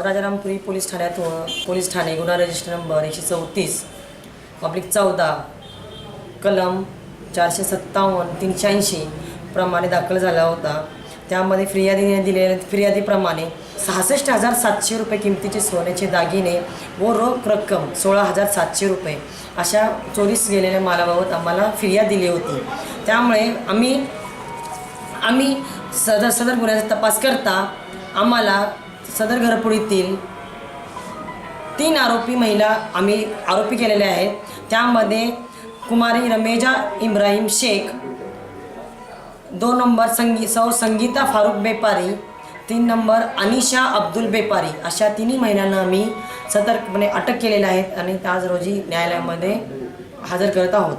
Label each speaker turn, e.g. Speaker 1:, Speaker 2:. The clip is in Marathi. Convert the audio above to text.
Speaker 1: राजारामपुरी पोलीस ठाण्यातून पोलीस ठाणे गुन्हा रजिस्टर नंबर एकशे चौतीस पब्लिक चौदा कलम चारशे सत्तावन्न तीनशे ऐंशी प्रमाणे दाखल झाला होता. त्यामध्ये फिर्यादीने दिलेल्या फिर्यादीप्रमाणे सहासष्ट हजार सातशे रुपये किमतीचे सोन्याचे दागिने व रोख रक्कम सोळा हजार सातशे रुपये अशा चोरीस गेलेल्या मालाबाबत आम्हाला फिर्याद दिली होती. त्यामुळे आम्ही आम्ही सदर सदर गुन्ह्याचा तपास करता आम्हाला सदर घरपुडीतील तीन आरोपी महिला आम्ही आरोपी केलेल्या आहेत. त्यामध्ये कुमारी रमेजा इब्राहिम शेख दोन नंबर संगी सौ संगीता फारूक बेपारी तीन नंबर अनिशा अब्दुल बेपारी अशा तिन्ही महिलांना आम्ही सतर्कपणे अटक केलेल्या आहेत आणि आज रोजी न्यायालयामध्ये हजर करत आहोत.